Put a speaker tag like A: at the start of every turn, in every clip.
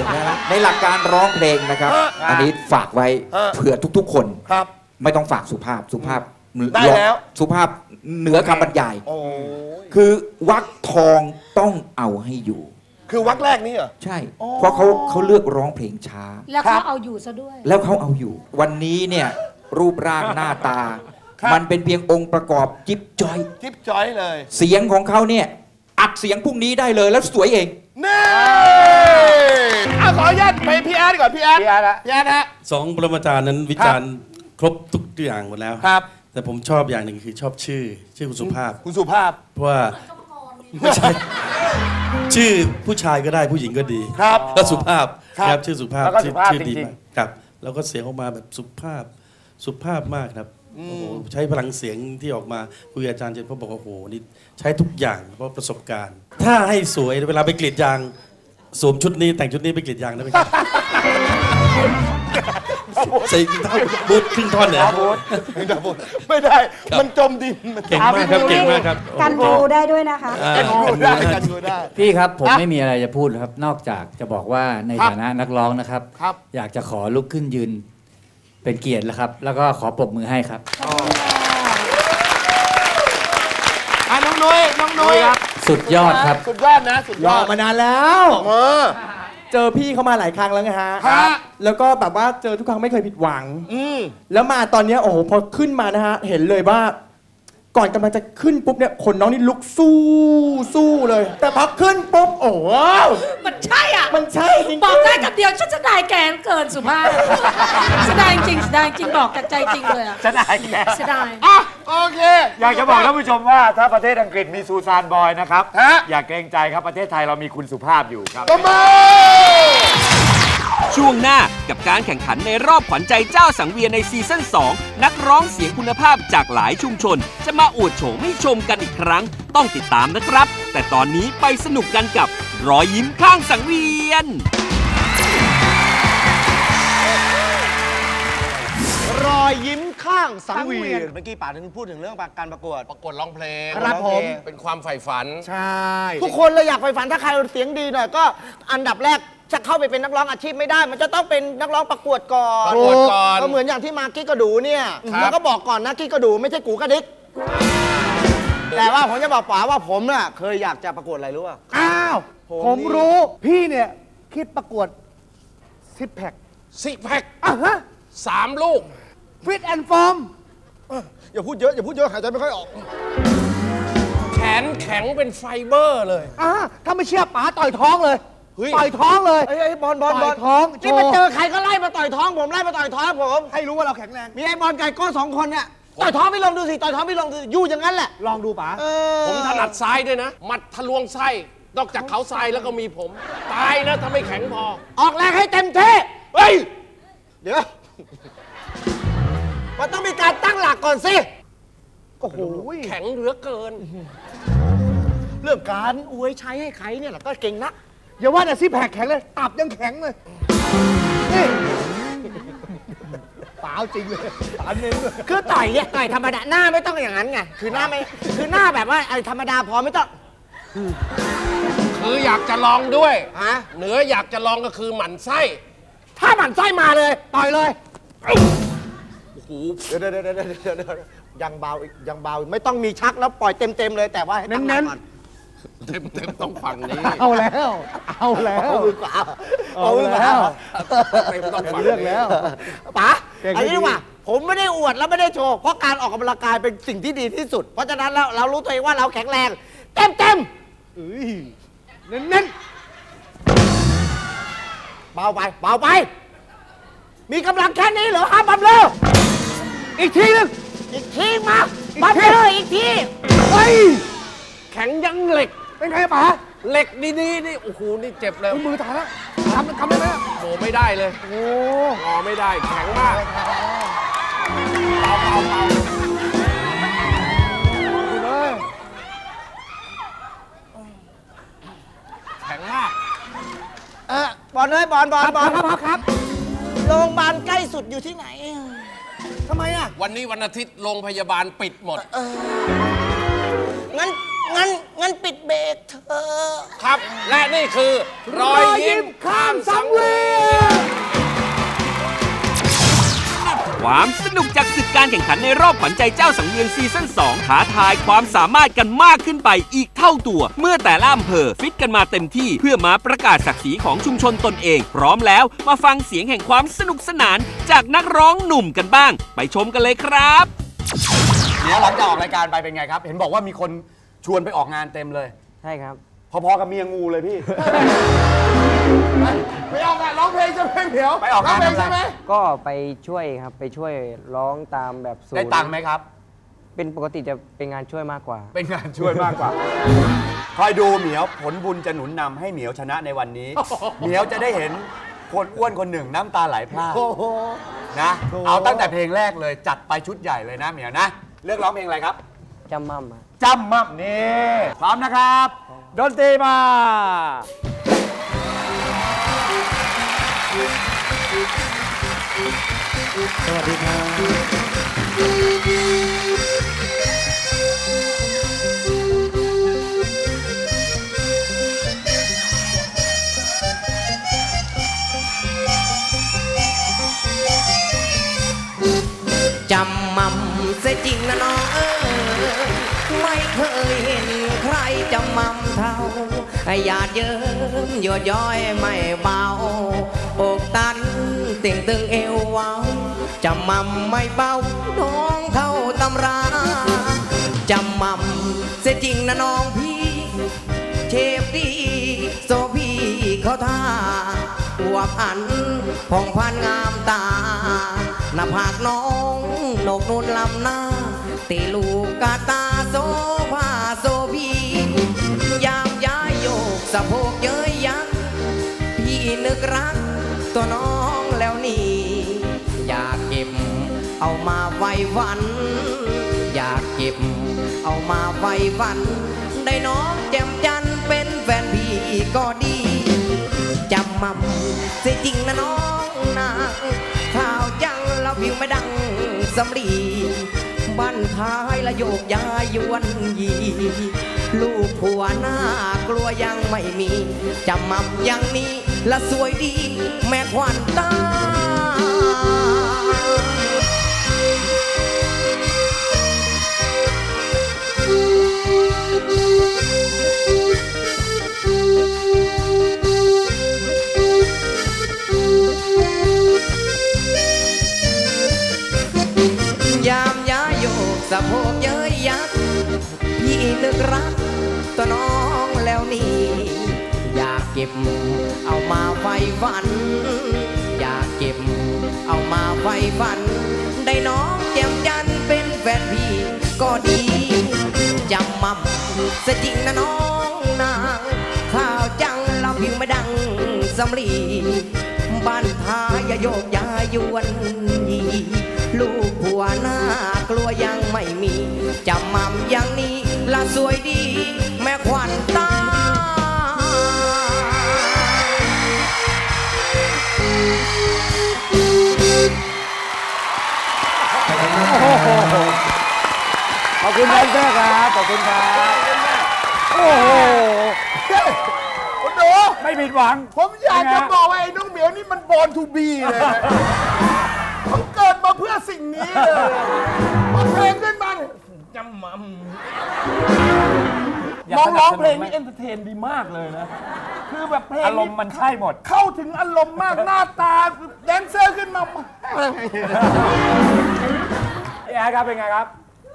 A: จบแล้วนะในหลักการร้องเพลงนะครับ
B: ฮะ
A: อันนี้ฝากไว้
B: ฮะ
A: เผื่อทุกๆ คน
B: ครับ
A: ไม่ต้องฝากสุภาพสุภาพ
B: ได้แล้ว
A: สุภาพเหนือคำบรรยาย
B: โอ้
A: คือวักทองต้องเอาให้อยู่
B: คือวักแรกนี่เหรอ
A: ใช่
B: อ๋อ
A: เพราะเขาเขาเลือกร้องเพลงช้า
C: แล้ว
B: ครั
C: เขา
B: บ
C: เอาอยู่ซะด้วย
A: แล้วเขาเอาอยู่ วันนี้เนี่ยรูปร่างหน้าตา
B: ครับ
A: มันเป็นเพียงองค์ประกอบจิ๊บจอย
B: จิ๊บจ้อยเลย
A: เสียงของเขาเนี่ยอัดเสียงพรุ่งนี้ได้เลยแล้วสวยเอง
B: นี่เอาขออนุญาตไปพี่อาร์ตก่อนพี่อาร์ต
D: พี่อาร์ตฮะ
B: พี่อาร์ตฮะ
E: สองปรมาจารย์นั้นวิจารณ์ครบทุกอย่างหมดแล้ว
B: ครับ
E: แต่ผมชอบอย่างหนึ่งคือชอบชื่อ ชื่อคุณสุภาพ
B: คุณสุภาพ
E: เพราะว่าไม่ใช่ชื่อผู้ชายก็ได้ผู้หญิงก็ดี
B: ครับ
E: ก็สุภาพ
B: ครับ
E: ครับชื่อสุภาพ
D: แล้วก็
E: ชื่อ
D: สุภาพ
E: ชื่อดี
D: จริงๆ
E: มากครับ แล้วก็เสียงออกมาแบบสุภาพสุภาพมากครับ โอ้โหใช้พลังเสียงที่ออกมาคุยกับอาจารย์เจนพ่อบอกว่าโอ้โหนี่ใช้ทุกอย่างเพราะประสบการณ์ ถ้าให้สวยเวลาไปกรีดยางสวมชุดนี้แต่งชุดนี้ไปกรีดยางได้ไหมครับใส่เท่าบูทครึ่งท่อนเนี่ย
B: ไม่ได้มันจมดินมัน
E: เก่งมากครับเก่งมากครับ
F: กันรูได้ด้วยนะคะ
E: อ่า
B: กันดูได้กันดูได้
G: พี่ครับ ผม
B: ครับ
G: ไม่มีอะไรจะพูดครับ นอกจากจะบอกว่าใน
B: ครับ
G: ฐานะนักร้องนะครับ
B: ครับ
G: อยากจะขอลุกขึ้นยืน เป็นเกียรติแล้วครับ แล้วก็ขอปรบมือให้ครับ
B: อะน้องนุ้ยน้องนุ้ย
G: สุดยอดครับ
B: สุดยอดนะ สุดย
H: ร
B: อ
H: อ
B: ด
H: มานานแล้ว
B: เออ
H: เจอพี่เขามาหลายครั้งแล้วไงฮะ
B: ฮะ
H: แล้วก็แบบว่าเจอทุกครั้งไม่เคยผิดหวัง
B: อืม
H: แล้วมาตอนเนี้ยโอ้โหพอขึ้นมานะฮะ เห็นเลยว่า ก่อนกำลังจะขึ้นปุ๊บเนี่ยขนน้องนี่ลุกสู้สู้เลย แต่พอขึ้นปุ๊บโอ้โห
C: มันใช่อะ
H: มันใช่จริงๆ
C: บอกได้กับเดียวฉันจะได้แกนเกินสุภาพเสียดายจริงเสียดายจริงบอกจากใจจริงเลยอะ
D: จะได้แค่
C: เสียดาย
B: อะโอเค
D: อยากจะบอกท่านผู้ชมว่าถ้าประเทศอังกฤษมีซูซานบอยนะครับ
B: ฮะ
D: อย่าเกรงใจครับประเทศไทยเรามีคุณสุภาพอยู่ครับ
B: ตบมือ
I: ช่วงหน้ากับการแข่งขันในรอบขวัญใจเจ้าสังเวียนในซีซั่น2 นักร้องเสียงคุณภาพจากหลายชุมชน จะมาอวดโฉมให้ชมกันอีกครั้ง ต้องติดตามนะครับ แต่ตอนนี้ไปสนุกกันกับรอยยิ้มข้างสังเวียน
B: รอยยิ้มข้างสังเวียน
J: เมื่อกี้ป๋าถึงพูดถึงเรื่องการประกวด
B: ประกวดร้องเพลง
J: ครับผม
B: เป็นความใฝ่ฝัน
J: ใช่
B: ทุกคนเลยอยากใฝ่ฝันถ้าใครเสียงดีหน่อยก็อันดับแรก จะเข้าไปเป็นนักร้องอาชีพไม่ได้ มันจะต้องเป็นนักร้องประกวดก่อน
J: ประกวดก่อน
B: ก็เหมือนอย่างที่มากิ๊กกระดูเนี่ยแล้วก็บอกก่อนนะกิ๊กกระดูไม่ใช่กูกระดิกแต่ว่าผมจะบอกป๋าว่าผมน่ะเคยอยากจะประกวดอะไรรู้ป่ะ
J: อ้าว
B: ผม
J: ผมรู้พี่เนี่ย คิดประกวดซิปแพค
B: ซิกแพค
J: อะฮะ
B: สามลูก
J: ฟิตแอนด์ฟอร์ม
B: อย่าพูดเยอะอย่าพูดเยอะหายใจไม่ค่อยออก แขนแข็งเป็นไฟเบอร์เลย
J: อ่าถ้าไม่เชื่อป๋าต่อยท้องเลย
B: เฮ้ย
J: ต่อยท้องเลย
B: เฮ้ยเฮ้ยบอลบอลบ
J: ต่
B: อ
J: อ
B: ล
J: ยท้องโช
B: นี่มา
J: ว์
B: เจอใครก็ไล่มาต่อยท้องผมไล่มาต่อยท้องผม
J: ให้รู้ว่าเราแข็งแรง
B: มีไอ้บอลไก่ก้อนสองคนเนี่ยต่อยท้องไม่ลงดูสิต่อยท้องไม่ลงดูสิยู่อย่างนั้นแหละ
J: ลองดูป๋า
B: เออ
K: ผมถนัดซ้ายด้วยนะมัดทะลวงไส้นอกจากเขาทรายแล้วก็มีผม ตายนะถ้าไม่แข็งพอ
B: ออกแรงให้เต็มที่เฮ้ย เดี๋ยวมันต้องมีการตั้งหลักก่อนสิ
J: โอ้โห
K: แข็งเหลือเกิน
B: เรื่องการอวยใช้ให้ใครเนี่ยแหละก็เก่งนัก
J: อย่าว่าแต่ซิปแพคแข็งเลย ตับยังแข็งเลยนี่เปล่าจริงเลยป๋าเน้นเลย
B: คือต่อยเนี่ยต่อยธรรมดาหน้าไม่ต้องอย่างนั้นไงคือหน้าไม่คือหน้าแบบว่าไอ้ธรรมดาพอไม่ต้อง
K: คืออยากจะลองด้วย
B: ฮะ
K: เหนืออยากจะลองก็คือหมั่นไส้
B: ถ้าหมั่นไส้มาเลยต่อยเลย
K: โอ้โห
B: เดี๋ยวเดี๋ยวเดี๋ยวเดี๋ยวเดี๋ยวเดี๋ยวยังเบาอีกยังเบาอีกไม่ต้องมีชักแล้วปล่อยเต็มเต็มๆเลยแต่ว่าให้ตั้งหลักก่อน
K: เต็มเต็มต้องฝั่งนี้
J: เอาแล้ว เอาแล้ว
B: เอามือขวา
J: เอา
B: เอามือขวา
J: แล้ว
K: เต็มต้องฝั่ง
J: เลือกแล้ว
B: ป๋า
J: เก่ง
B: อันนี้
J: ไม่ดี
B: ดีกว่า ผมไม่ได้อวดแล้วไม่ได้โชว์ เพราะการออกกำลังกายเป็นสิ่งที่ดีที่สุด เพราะฉะนั้นเราเรารู้ตัวเองว่าเราแข็งแรง เต็มเต็ม
J: เอ้ยเน้น
B: ๆเบาไปเบาไป มีกำลังแค่นี้เหรอห้ามบัมเลอร์
J: ๆอีกทีหนึง
B: อีกทีมา
J: อีก
B: บัม
J: ที
B: เลอร์อีกที
J: เฮ้ย
K: แข็งยังเหล็ก
J: เป็นไงป๋า
K: เหล็กดีๆนี่โอ้โหนี่เจ็บเลย
J: มือถ่ายแล้วทำทำได้ไหมอะ
K: โหไม่ได้เลย
J: โอ้
K: งอไม่ได้แข็งมาก
J: ดูเลย
K: แข็งมาก
B: เออบอลเลยบอลบอลบอล
J: ครับครับครับ
B: โรงพยาบาลใกล้สุดอยู่ที่ไหน
J: ทำไมอะ
K: วันนี้วันอาทิตย์โรงพยาบาลปิดหมด
B: งั้นงั้ นงั้นปิดเบรกเธอะ
K: ครับ และนี่คือรอยยิ้มข้ามสังเวียน
I: ความสนุกจากศึกการแข่งขันในรอบขวัญใจเจ้าสังเวียนซีซั่น2ท้าทายความสามารถกันมากขึ้นไปอีกเท่าตัว เมื่อแต่ละอำเภอฟิตกันมาเต็มที่เพื่อมาประกาศศักดิ์ศรีของชุมชนตนเอง พร้อมแล้วมาฟังเสียงแห่งความสนุกสนานจากนักร้องหนุ่มกันบ้าง ไปชมกันเลยครับ
D: เดี๋ยวหลังจากออกรายการไปเป็นไงครับ เห็นบอกว่ามีคน ชวนไปออกงานเต็มเลย
F: ใช่ครับ
D: พอๆกับเมียงูเลยพี่
K: ไปออกงานร้องเพลงใช่ไหมเหมียว
D: ไปออกงาน
K: ร้เพลง
D: ทำอะไร
K: ใช่ไหม
F: ก็ไปช่วยครับไปช่วยร้องตามแบบศูนย์
D: ได้ตังค์ไหมครับ
F: เป็นปกติจะเป็นงานช่วยมากกว่า
D: เป็นงานช่วยมากกว่า คอยดูเหมียวผลบุญจะหนุนนำให้เหมียวชนะในวันนี้ เหมียวจะได้เห็นคนอ้วนคนหนึ่งน้ำตาไหลพรากนะเอาตั้งแต่เพลงแรกเลยจัดไปชุดใหญ่เลยนะเหมียวนะ เลือกร้องเพลงอะไรครับ
F: จำมั่มอะ
D: จำมั่มนี่พร้อมนะครับ ดนตรีมา
E: สวัสดีครับ
L: จำมั่มเสียจริงนะน้องเออ เทาหยาดเยิ้มหยดย้อยไม่เบา อกตันเต่งตึงเอวเว้าจำมั่มไม่เบาน้องเท่าตำราจำมั่มเสียจริงนะน้องพี่ เชฟดีโซพี่เขาท่าอวบอันผ่องพันงามตาหน้าผากน้องนกนูนลำหน้าตีลูกกาตาโซ สะโพกเย้ยยักพี่นึกรัก ตัวน้องแล้วนี่ อยากเก็บ เอามาไว้วัน อยากเก็บ เอามาไว้วัน ได้น้องแจ่มจันเป็นแฟนพี่ก็ดีจำมั่มเสียจริงนะน้องนางข่าวจังแล้วผิวไม่ดังสำลี บ้านท้ายละโยกยายวนยี ลูกผัวหน้ากลัวยังไม่มีจำมั่มอย่างนี้ ละสวยดี แม่ควันตา ฝัน อยากเก็บเอามาไฟฝัน ได้น้องแจ่มจันเป็นแฟนพี่ก็ดีจำมั่มสจริงนะน้องนางข้าวจังเราพิวไม่ดังสำลีบ้านทายาโยกยายวนยีลูกผัวหน้ากลัวยังไม่มีจำมั่มอย่างนี้ละสวยดี แม่ขวัญตา
D: ขอบคุณแดนเซอร์ครับ ขอบคุณครับ โอ้โห
K: คุณดู
D: ไม่ผิดหวัง
K: ผมอยากจะ
D: เป็นไง
K: บอกว่าไอ้น้องเหมียวนี่มันบอลทูบีเลยนะเขาเกิดมาเพื่อสิ่งนี้เลยพอเพลงขึ้นมาเนี่ยจำมั่ม
D: น้องร้องเพลงนี้
K: เอนเตอร์เทนดีมากเลยนะ คือแบบเพลง
D: อารมณ์มันใช่หมด
K: เข้าถึงอารมณ์มากหน้าตา แดนเซอร์ขึ้นมา
D: พี่แอร์ครับเป็นไงครับ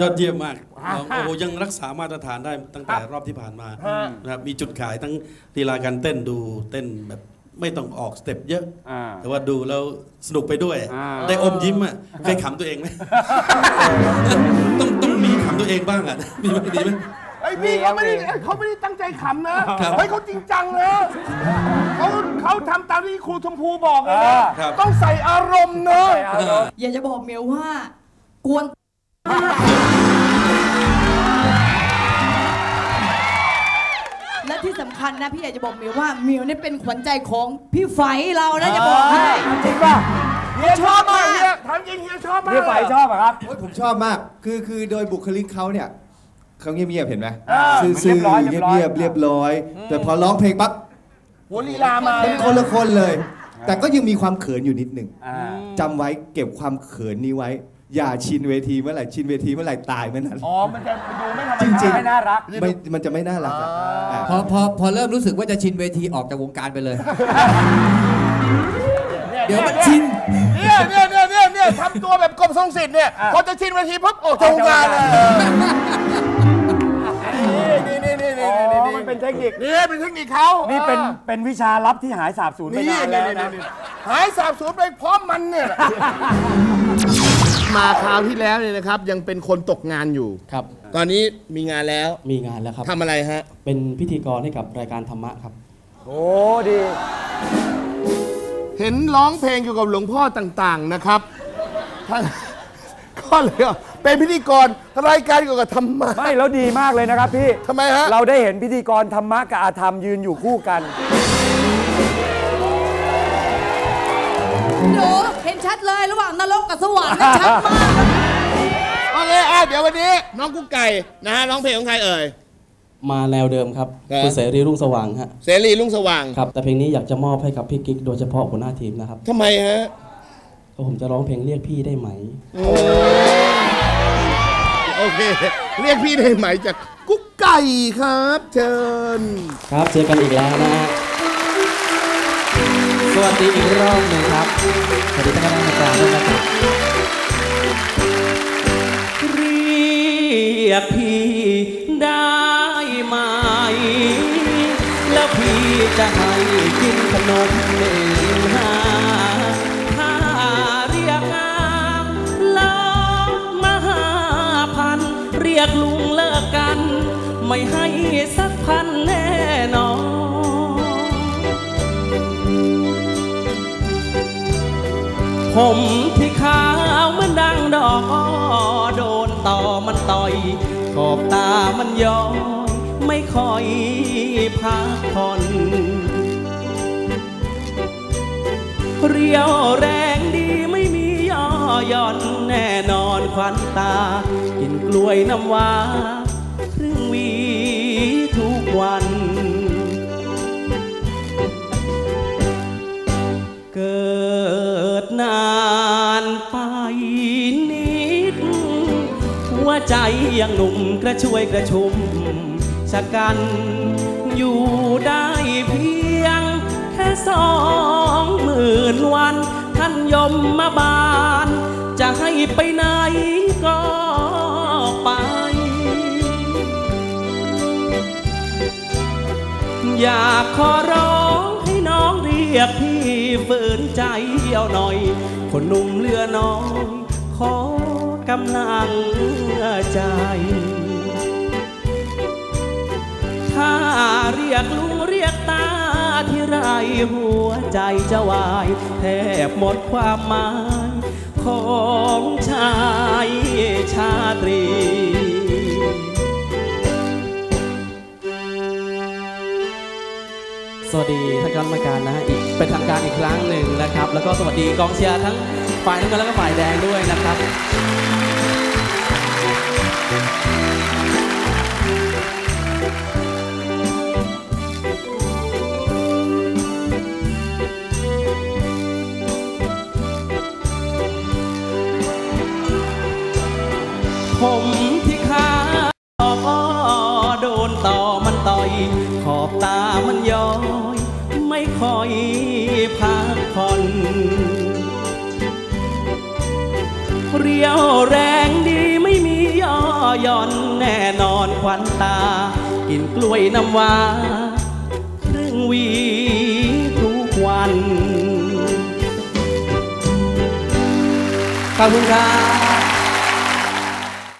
E: ยอดเยี่ยมมากน้องโอ้โหยังรักษามาตรฐานได้ตั้งแต่รอบที่ผ่านมา
K: ฮะ
E: นะครับมีจุดขายทั้งลีลาการเต้นดูเต้นแบบไม่ต้องออกสเต็ปเยอะ
D: อ่า
E: แต่ว่าดูแล้วสนุกไปด้วย
D: อ่า
E: ได้อมยิ้มอะเคยขำตัวเองไหม ต้องต้องมีขำตัวเองบ้างอะ มีไหมดีไหม
K: ไอ้พี่เขาไม่ได้เขาไม่ได้ตั้งใจขำนะครับเฮ้ยเขาจริงจังนะเขาเขาทำตามที่ครูชมพูบอกเลยนะครับต้องใส่อารมณ์เนอะ
C: อยากจะบอกเมียวว่ากวนและที่สำคัญนะพี่อยากจะบอกเมียวว่าเมียวนี่เป็นขวัญใจของพี่ไฝเรานะจะบอกให้
D: จริงป่ะ
K: เฮียชอบมากเฮียถามจริงเฮียชอบมาก
D: พี่ไฟชอบอะครับ
H: โอ้ยผมชอบมาก คือคือโดยบุคลิกเขาเนี่ย
M: เขาเงียบๆเห็นไหม
K: อ่า
M: ซื่อ
D: เรียบร้อย
M: ๆ
D: เรียบร้อย
M: เงียบๆเรียบร้อยแต่พอร้องเพลงปั๊บ
K: หัวลีลามา
M: เป็นคนละคนเลย แต่ก็ยังมีความเขินอยู่นิดหนึ่ง
D: อ่า
M: จำไว้เก็บความเขินนี้ไว้ อย่าชินเวทีเมื่อไหร่ชินเวทีเมื่อไหร่ตายเมื่อนั้น
K: อ๋อ มันจะดูไม่ธรรม
M: จริง
K: ดา
M: ๆ
D: ไม่น่ารัก
M: ไม่มันจะไม่น่ารักอะอ่า
G: พอพอพอเริ่มรู้สึกว่าจะชินเวทีออกจากวงการไปเลย เดี๋ยวมันชิน
K: เนี่ยเนี่ยเนี่ยเนี่ยเนี่ยทำตัวแบบกรมทรงสิทธิ์เนี่ยพอจะชินเวทีปั๊บออกจากวงการเลย นี่นี่นี่นี่
D: อ๋
K: นี่
D: อ
K: นี่
D: มันเป็นเทคนิค
K: นี่เป็นเทคนิคเขา
D: นี่เป็น
K: ออ
D: เป็นวิชาลับที่หายสาบสูญไป
K: นี่
D: นาน
K: นี่
D: แล้ว
K: นี่
D: นะ
K: นี่หายสาบสูญไปพร้อมมันเนี่ย มาคราวที่แล้วเนี่ยนะครับ ยังเป็นคนตกงานอยู่
N: ครับ
K: ตอนนี้มีงานแล้ว
N: มีงานแล้วครับ
K: ทำอะไรฮะ
N: เป็นพิธีกรให้กับรายการธรรมะครับ
D: โอ้ดี
K: เห็นร้องเพลงเกี่ยวกับหลวงพ่อต่างๆนะครับท่านก็เลยเป็นพิธีกรรายการเกี่ยวกับธรรมะ
D: ไม่แล้วดีมากเลยนะครับพี่
K: ทำไมฮะ
D: เราได้เห็นพิธีกรธรรมะกับอาธรรมยืนอยู่คู่กัน
C: หนูเห็นชัดเลยระหว่างนรกกับสวรรค์นะชัดมาก
K: โอเคอะเดี๋ยววันนี้น้องกุ๊กไก่นะฮะร้องเพลงของใครเอ่ย
N: มาแนวเดิมครับ
K: ครับ
N: คุณเสรีรุ่งสว่างฮะ
K: เสรีลุงสว่าง
N: ครับ แต่เพลงนี้อยากจะมอบให้กับพี่กิ๊กโดยเฉพาะหัวหน้าทีมนะครับ
K: ทำไมฮะ
N: เพราะผมจะร้องเพลงเรียกพี่ได้ไหม
K: โอ เค เรียกพี่ได้ไหมจากกุ๊กไก่ครับ เชิญ
N: ครับเจอกันอีกแล้วนะฮะสวัสดีอีกรอบหนึ่งครับสวัสดีท่านคณะกรรมการด้วยนะครับเรียกพี่ได้ไหม แล้วพี่จะให้กินขนมหนึ่ง ผมที่ขาวเหมันดังดอกโดนต่อมันต่อยขอบตามันย้อยไม่ค่อยพักผ่อนเรียวแรงดีไม่มีย่อย่อนแน่นอนควันตา กินกล้วยน้ำว้าครึ่งวีทุกวันเกิดนา นิดหัวใจยังหนุ่มกระช่วยกระชุมชะกันอยู่ได้เพียง แค่สองหมื่นวันท่านยมมาบาน จะให้ไปไหนก็ไป อยากขอร้องให้น้องเรียกพี่ฝืนใจเอาหน่อย คนหนุ่มเลือน้อยขอกำลังใจถ้าเรียกลุงเรียกตาที่ไรหัวใจจะวายแทบหมดความหมายของชายชาตรี สวัสดีท่านคณะกรรมการนะฮะอีกเป็นทางการอีกครั้งหนึ่งนะครับ แล้วก็สวัสดีกองเชียร์ทั้งฝ่ายน้ำเงินแล้วก็ฝ่ายแดงด้วยนะครับ มันต่อย ขอบตามันย้อย ไม่ค่อยพักผ่อนเรียวแรงดีไม่มีย่อย่อนแน่นอนควันตา กินกล้วยน้ำว้าครึ่งวีทุกวัน ขอบคุณครับ